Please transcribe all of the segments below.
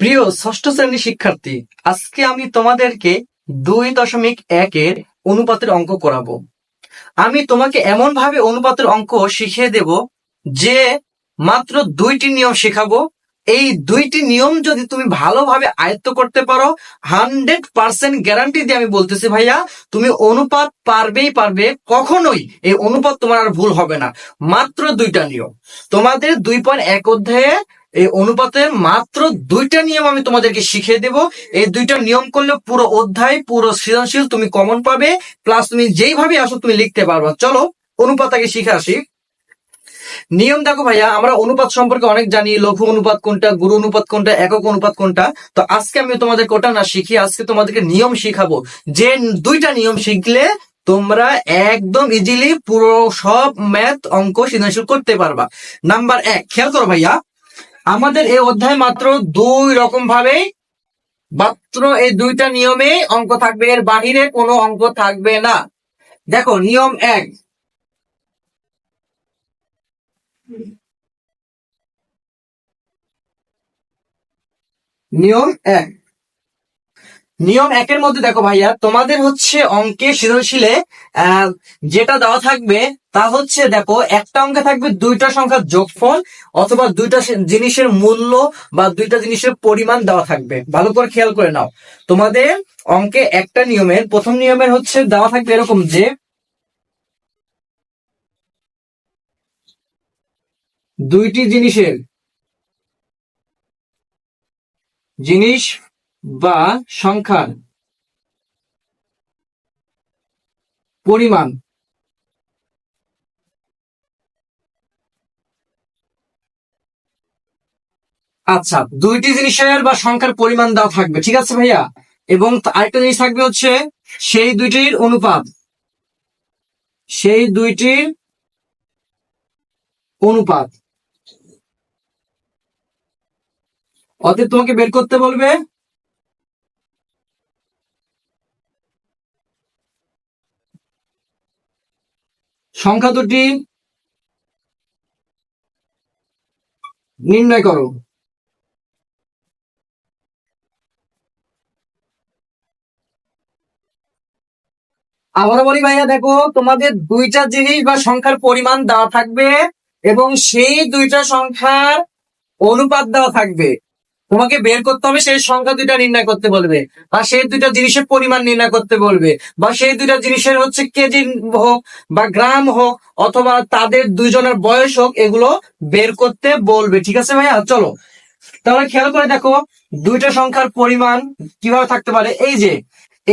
প্রিয় ষষ্ঠ শ্রেণির শিক্ষার্থী, আজকে আমি তোমাদেরকে দুই দশমিক একের অনুপাতের অঙ্ক করাবো। আমি তোমাকে এমন ভাবে অনুপাতের অঙ্ক শিখিয়ে দেব যে মাত্র দুইটি নিয়ম শেখাবো। এই দুইটি নিয়ম যদি তুমি ভালোভাবে আয়ত্ত করতে পারো, হান্ড্রেড পার্সেন্ট গ্যারান্টি দিয়ে আমি বলতেছি ভাইয়া, তুমি অনুপাত পারবেই পারবে, কখনোই এই অনুপাত তোমার আর ভুল হবে না। মাত্র দুইটা নিয়ম। তোমাদের দুই পয়েন্ট এক অধ্যায়ে এই অনুপাতের মাত্র দুইটা নিয়ম আমি তোমাদেরকে শিখিয়ে দেব। এই দুইটা নিয়ম করলে পুরো অধ্যায়, পুরো সৃজনশীল তুমি কমন পাবে প্লাস তুমি যেইভাবে আসো তুমি লিখতে পারবা। চলো অনুপাত আগে শিখে আসি। নিয়ম দেখো ভাইয়া, আমরা অনুপাত সম্পর্কে অনেক জানি, লঘু অনুপাত কোনটা, গুরু অনুপাত কোনটা, একক অনুপাত কোনটা। তো আজকে আমি তোমাদের ওটা না শিখি আজকে তোমাদেরকে নিয়ম শিখাবো। যে দুইটা নিয়ম শিখলে তোমরা একদম ইজিলি পুরো সব ম্যাথ অঙ্ক সৃজনশীল করতে পারবা। নাম্বার এক, খেয়াল করো ভাইয়া আমাদের এই অধ্যায় মাত্র দুই রকম ভাবে, মাত্র এই দুইটা নিয়মে অঙ্ক থাকবে, এর বাহিরে কোনো অঙ্ক থাকবে না। দেখো, নিয়ম এক। নিয়ম এক। নিয়ম একের মধ্যে দেখো ভাইয়া, তোমাদের হচ্ছে অঙ্কে সৃজনশীলে যেটা দেওয়া থাকবে, তা হচ্ছে দেখো, একটা অঙ্কে থাকবে দুইটা সংখ্যার যোগফল অথবা দুইটা জিনিসের মূল্য বা দুইটা জিনিসের পরিমাণ দেওয়া থাকবে। ভালো করে খেয়াল করে নাও। তোমাদের অঙ্কে একটা নিয়মের, প্রথম নিয়মের হচ্ছে দেওয়া থাকবে এরকম যে, দুইটি জিনিসের জিনিস বা সংখ্যার পরিমাণ। আচ্ছা দুইটি জিনিসের বা সংখ্যার পরিমাণ দেওয়া থাকবে, ঠিক আছে ভাইয়া? এবং আরেকটা জিনিস থাকবে হচ্ছে, সেই দুইটির অনুপাত। সেই দুইটির অনুপাত। অতএব তোমাকে বের করতে বলবে সংখ্যা দুটি নির্ণয় করো। আবারও বলি ভাইয়া, দেখো, তোমাদের দুইটা জিনিস বা সংখ্যার পরিমাণ দেওয়া থাকবে এবং সেই দুইটা সংখ্যার অনুপাত দেওয়া থাকবে। তোমাকে বের করতে হবে, সেই সংখ্যা দুইটা নির্ণয় করতে বলবে। বা সেই দুইটা জিনিসের পরিমাণ নির্ণয় করতে বলবে। বা সেই দুইটা জিনিসের হচ্ছে কেজি হোক, বা গ্রাম হোক, অথবা তাদের দুইজনের বয়স হোক, এগুলো বের করতে বলবে। ঠিক আছে ভাইয়া? চলো। তাহলে খেয়াল করে দেখো, দুইটা সংখ্যার পরিমাণ কীভাবে থাকতে পারে? এই যে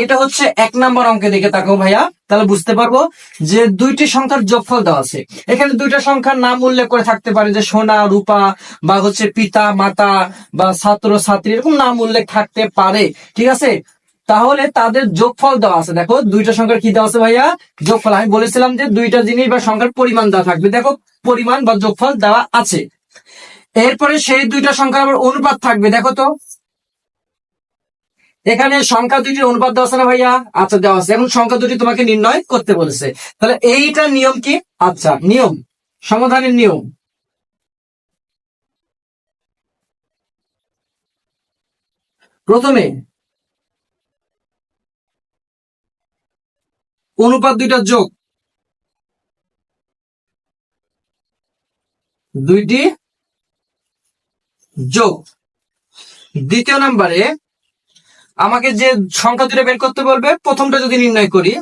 এটা হচ্ছে এক নাম্বার অঙ্কে দেখে তাকাও ভাইয়া। তাহলে বুঝতে পারব যে দুইটি সংখ্যার যোগফল দেওয়া আছে। এখানে দুইটা সংখ্যার নাম উল্লেখ করে থাকতে পারে যে সোনা, রূপা বা হচ্ছে পিতা, মাতা বা ছাত্র, ছাত্রী, এরকম নাম উল্লেখ থাকতে পারে। ঠিক আছে? তাহলে তাদের যোগফল দেওয়া আছে। দেখো, দুইটা সংখ্যার কি দেওয়া আছে ভাইয়া? যোগফল। আমি বলেছিলাম যে দুইটা জিনিস বা সংখ্যার পরিমাণ দেওয়া থাকবে। দেখো, পরিমাণ বা যোগফল দেওয়া আছে। এরপরে সেই দুইটা সংখ্যার আবার অনুপাত থাকবে। দেখো তো এখানে সংখ্যা দুটির অনুপাত দেওয়া আছে না ভাইয়া? আচ্ছা দেওয়া আছে। এখন সংখ্যা দুটি তোমাকে নির্ণয় করতে বলেছে। তাহলে এইটা নিয়ম কি? আচ্ছা নিয়ম। সমাধানের নিয়ম। প্রথমে অনুপাত দুইটা যোগ। দুইটি যোগ। দ্বিতীয় নম্বরে আমাকে যে সংখ্যা দুটো বের করতে বলবে, প্রথমটা যদি নির্ণয় করি,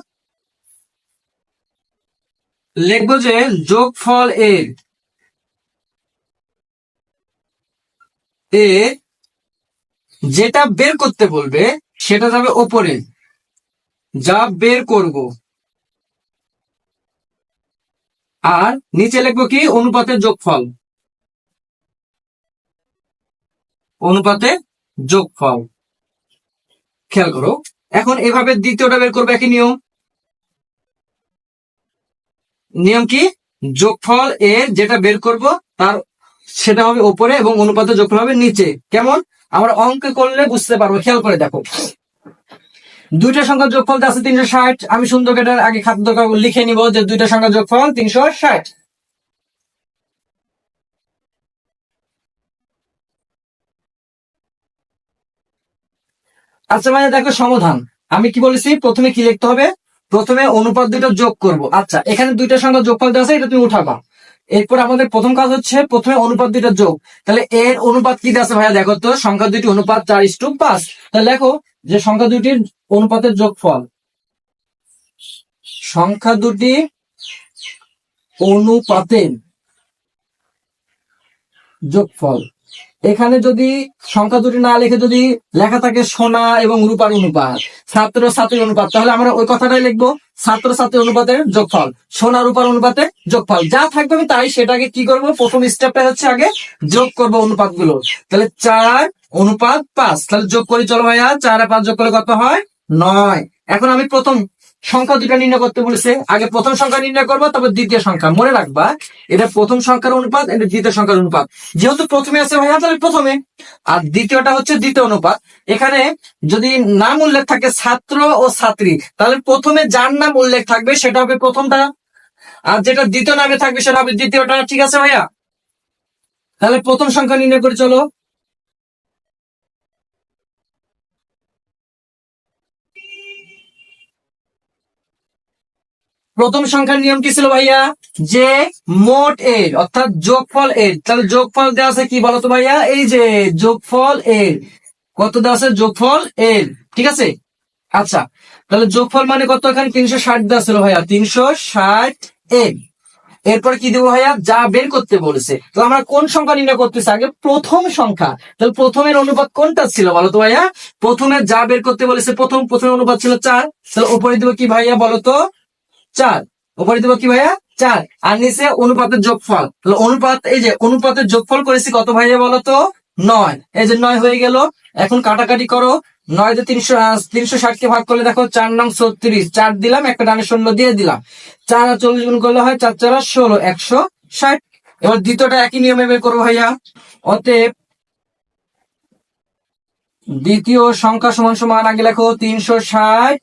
লিখব যে যোগফল এর এ যেটা বের করতে বলবে, সেটা যাবে ওপরে। যা বের করব। আর নিচে লিখব কি? অনুপাতের যোগফল। অনুপাতের যোগফল। খেয়াল করো। এখন এভাবে দ্বিতীয়টা বের করবে একই নিয়ম। নিয়ম কি? যোগফল এর যেটা বের করব, তার সেটা হবে ওপরে এবং অনুপাত যোগফল হবে নিচে। কেমন? আমরা অঙ্ক করলে বুঝতে পারব। খেয়াল করে দেখো। দুইটা সংখ্যার যোগফল আছে তিনশো ষাট। আমি সুন্দর আগে খাদ্য লিখে নিব যে দুইটা সংখ্যার যোগফল তিনশো ষাট। আচ্ছা ভাইয়া, দেখো সমাধান। আমি কি বলেছি? প্রথমে কি লিখতে হবে? প্রথমে অনুপাত দুটো যোগ করব। আচ্ছা এখানে দুইটা সংখ্যা যোগফল দেওয়া আছে, এটা তুমি উঠাবা। এরপর আমাদের প্রথম কাজ হচ্ছে, প্রথমে অনুপাত দুটো যোগ। তাহলে এর অনুপাত কি দেওয়া আছে ভাইয়া? দেখো তো, সংখ্যা দুটি অনুপাত চার টু পাঁচ। তাহলে দেখো যে সংখ্যা দুটির অনুপাতের যোগফল। সংখ্যা দুটি অনুপাতের যোগফল। এখানে যদি সংখ্যা দুটি না লিখে যদি লেখা থাকে সোনা এবং রূপার অনুপাত ছাত্র ছাত্রী অনুপাত, তাহলে আমরা ওই কথাটাই লিখব ছাত্র ছাত্রী অনুপাতের যোগফল, সোনা রূপার অনুপাতের যোগফল। যা থাকবে আমি তাই সেটাকে কি করব? প্রথম স্টেপটা হচ্ছে আগে যোগ করব অনুপাতগুলো তাহলে চার অনুপাত পাঁচ, তাহলে যোগ করি চলো ভাইয়া, চার আর পাঁচ যোগ করলে কত হয়? নয়। এখন আমি প্রথম সংখ্যা দুটা নির্ণয় করতে বলেছে। আগে প্রথম সংখ্যা নির্ণয় করব, তারপর দ্বিতীয় সংখ্যা। মনে রাখবা, এটা প্রথম সংখ্যার অনুপাত, এটা দ্বিতীয় সংখ্যার অনুপাত। যেহেতু প্রথমে আছে ভাইয়া, তাহলে প্রথমে। আর দ্বিতীয়টা হচ্ছে দ্বিতীয় অনুপাত। এখানে যদি নাম উল্লেখ থাকে ছাত্র ও ছাত্রী, তাহলে প্রথমে যার নাম উল্লেখ থাকবে সেটা হবে প্রথমটা। আর যেটা দ্বিতীয় নামে থাকবে সেটা হবে দ্বিতীয়টা। ঠিক আছে ভাইয়া? তাহলে প্রথম সংখ্যা নির্ণয় করে চলো। প্রথম সংখ্যার নিয়ম কি ছিল ভাইয়া? যে মোট এর, অর্থাৎ যোগফল এর। তাহলে যোগফল দেওয়া আছে কি বলতো ভাইয়া? এই যে যোগফল এর। কত দেওয়া আছে? যোগফল এর। ঠিক আছে? আচ্ছা তাহলে যোগফল মানে কত এখানে? তিনশো ষাট দেওয়া ছিল ভাইয়া। তিনশো ষাট এর। এরপর কি দেবো ভাইয়া? যা বের করতে বলেছে। তো আমরা কোন সংখ্যা নির্ণয় করতেছি? আগে প্রথম সংখ্যা। তাহলে প্রথমের অনুপাত কোনটা ছিল বলতো ভাইয়া? প্রথমে যা বের করতে বলেছে, প্রথম প্রথম অনুপাত ছিল চার। তাহলে উপরে দেবো কি ভাইয়া বলো তো চার। উপরে দেবো কি ভাইয়া? চার। আর নিচে অনুপাতের যোগফল। অনুপাত, এই যে অনুপাতের যোগফল করেছি কত ভাইয়া বলো তো? নয়। এই যে নয় হয়ে গেল। এখন কাটাকাটি করো। নয় তিনশো তিনশো ষাট কে ভাগ করলে দেখো চার নং ছত্রিশ। চার দিলাম, একটা ডানে শূন্য দিয়ে দিলাম। চার আর চল্লিশ গুণ করলে হয় চার চার ষোলো, একশো ষাট। এবার দ্বিতীয়টা একই নিয়মে বের করব ভাইয়া। অতএব দ্বিতীয় সংখ্যা সমান সমান আগে লেখো তিনশো ষাট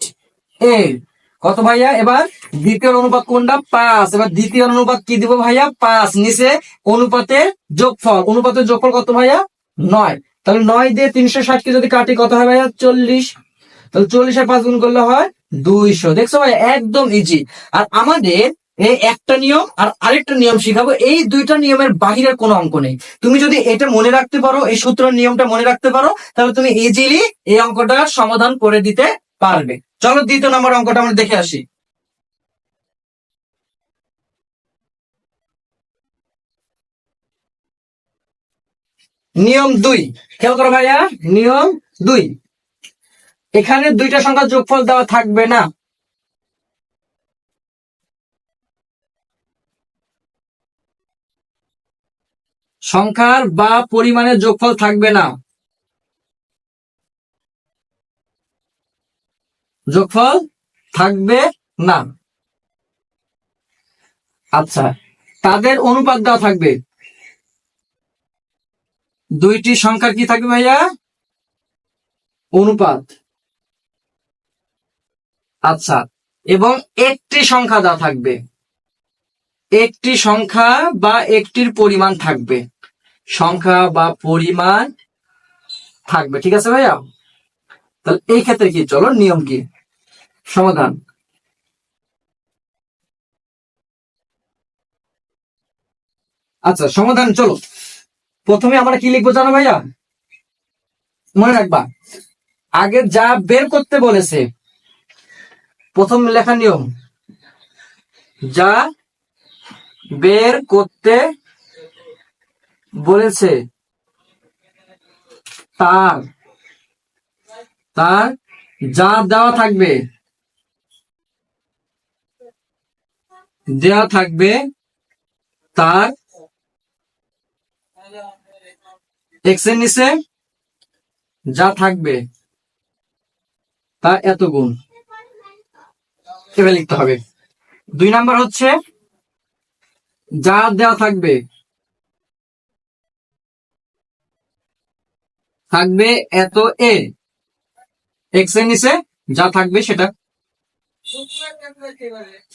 এর। কত ভাইয়া? এবার দ্বিতীয় অনুপাত কোনটা? পাঁচ। এবার দ্বিতীয় অনুপাত কি দিব ভাইয়া? পাঁচ। নিচে অনুপাতের যোগফল। অনুপাতের যোগফল কত ভাইয়া? নয়। তাহলে নয় দিয়ে তিনশো ষাট কে যদি কাটি, কত হয় ভাইয়া? চল্লিশ। তাহলে চল্লিশ আর পাঁচ গুণ করলে হয় দুইশো। দেখছ ভাই একদম ইজি আর আমাদের এই একটা নিয়ম আর আরেকটা নিয়ম শিখাবো। এই দুইটা নিয়মের বাহিরের কোনো অঙ্ক নেই। তুমি যদি এটা মনে রাখতে পারো, এই সূত্রের নিয়মটা মনে রাখতে পারো, তাহলে তুমি ইজিলি এই অঙ্কটার সমাধান করে দিতে পারবে। চলো দ্বিতীয় নম্বর অঙ্কটা আমরা দেখে আসি। নিয়ম দুই। খেয়াল করো ভাইয়া, নিয়ম দুই। এখানে দুইটা সংখ্যা যোগফল দেওয়া থাকবে না। সংখ্যার বা পরিমাণের যোগফল থাকবে না। যোগফল থাকবে না। আচ্ছা তাদের অনুপাত দেওয়া থাকবে। দুইটি সংখ্যার কি থাকবে ভাইয়া? অনুপাত। আচ্ছা এবং একটি সংখ্যা দেওয়া থাকবে। একটি সংখ্যা বা একটির পরিমাণ থাকবে। সংখ্যা বা পরিমাণ থাকবে, ঠিক আছে ভাইয়া? তাহলে এই ক্ষেত্রে কি? চলো নিয়ম কি? সমাধান। আচ্ছা সমাধান, চলো। প্রথমে আমরা কি লিখব জানো ভাইয়া? মনে রাখবা। আগে যা বের করতে বলেছে, প্রথম লেখা নিয়ম। যা বের করতে বলেছে, তার তার যা দেওয়া থাকবে দেওয়া থাকবে তার এক্সের নিচে যা থাকবে তা এত গুণ। এভাবে লিখতে হবে। দুই নাম্বার হচ্ছে যা দেওয়া থাকবে থাকবে এত এ। এক্সের নিচে যা থাকবে সেটা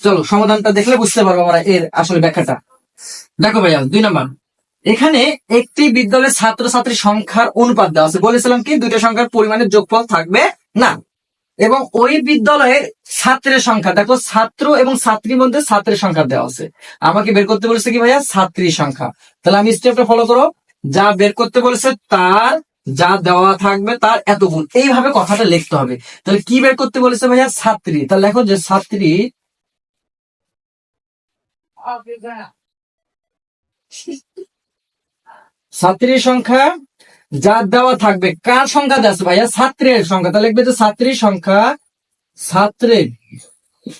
চলো, সমাধানটা দেখলে বুঝতে পারব আমরা এর আসলে ব্যাখ্যাটা। দেখো ভাইয়া, দুই নাম্বার। এখানে একটি বিদ্যালয়ের ছাত্রছাত্রী সংখ্যার অনুপাত দেওয়া আছে। বলেছিলাম কি, দুইটা সংখ্যার পরিমাণের যোগফল থাকবে না। এবং ওই বিদ্যালয়ের ছাত্রের সংখ্যা, দেখো, ছাত্র এবং ছাত্রীর মধ্যে ছাত্রের সংখ্যা দেওয়া আছে। আমাকে বের করতে বলেছে কি ভাইয়া? ছাত্রীর সংখ্যা। তাহলে আমি স্টেপটা ফলো করো। যা বের করতে বলেছে তার যা দেওয়া থাকবে তার এত গুণ। এইভাবে কথাটা লিখতে হবে। তাহলে কি বের করতে বলেছে ভাইয়া? ছাত্রী। তাহলে দেখো যে ছাত্রী ছাত্রীর সংখ্যা যা দেওয়া থাকবে, কার সংখ্যা দেওয়া ভাইয়া? ছাত্রের সংখ্যা। তাহলে লিখবে যে ছাত্রীর সংখ্যা ছাত্রের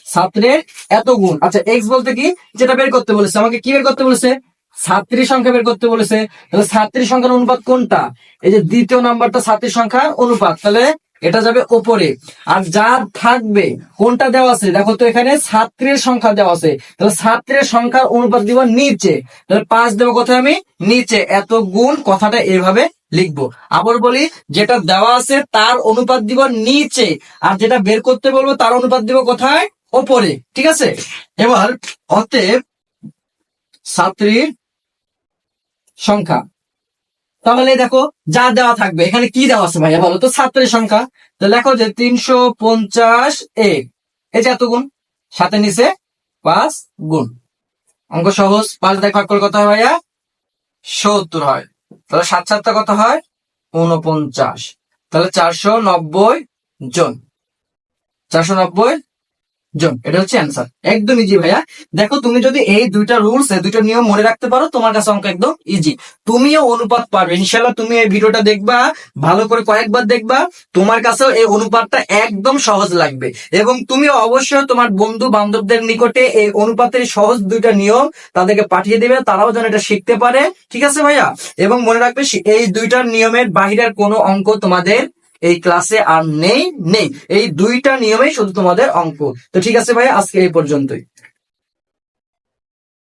ছাত্রের এত গুণ। আচ্ছা এক্স বলতে কি? যেটা বের করতে বলেছে। আমাকে কি বের করতে বলেছে? ছাত্রীর সংখ্যা বের করতে বলেছে। তাহলে ছাত্রীর সংখ্যার অনুপাত কোনটা? এই যে দ্বিতীয় নাম্বারটা ছাত্রীর সংখ্যার অনুপাত, তাহলে এটা যাবে ওপরে। আর যা থাকবে, কোনটা দেওয়া আছে? দেখো তো এখানে ছাত্রের সংখ্যা দেওয়া আছে। তাহলে ছাত্রের সংখ্যার অনুপাত দিব নিচে। তাহলে পাঁচ দেবো কোথায় আমি? নিচে। এত গুণ কথাটা এভাবে লিখব। আবার বলি, যেটা দেওয়া আছে তার অনুপাত দিব নিচে। আর যেটা বের করতে বলব তার অনুপাত দিব কোথায়? ওপরে। ঠিক আছে? এবার, অতএব, ছাত্রীর সংখ্যা। তাহলে দেখো, যা দেওয়া থাকবে, এখানে কি দেওয়া আছে ভাইয়া বলো তো? ছাত্রের সংখ্যা। তো লেখো যে তিনশো পঞ্চাশ এ। এই যে এত গুণ সাথে নিচে পাঁচ গুণ। অঙ্ক সহজ, পাঁচ দেখ ভাগ করে কত হয় ভাইয়া? সত্তর হয়। তাহলে সাত সাতটা কত হয়? উনপঞ্চাশ। তাহলে চারশো নব্বই জন। চারশো নব্বই জন, এটা হচ্ছে অ্যান্সার একদম ইজি ভাইয়া। দেখো, তুমি যদি এই দুইটা রুলস এই দুইটা নিয়ম মনে রাখতে পারো, তোমার কাছে অঙ্ক একদম ইজি তুমিও অনুপাত পারবে। ইনশাল্লাহ তুমি এই ভিডিওটা দেখবা, ভালো করে কয়েকবার দেখবা, তোমার কাছেও এই অনুপাতটা একদম সহজ লাগবে। এবং তুমি অবশ্যই তোমার বন্ধু বান্ধবদের নিকটে এই অনুপাতের সহজ দুইটা নিয়ম তাদেরকে পাঠিয়ে দেবে, তারাও যেন এটা শিখতে পারে। ঠিক আছে ভাইয়া? এবং মনে রাখবে, এই দুইটার নিয়মের বাহিরের কোনো অঙ্ক তোমাদের এই ক্লাসে আর নেই নেই। এই দুইটা নিয়মে শুধু তোমাদের অঙ্ক। তো ঠিক আছে ভাই আজকে এই পর্যন্তই।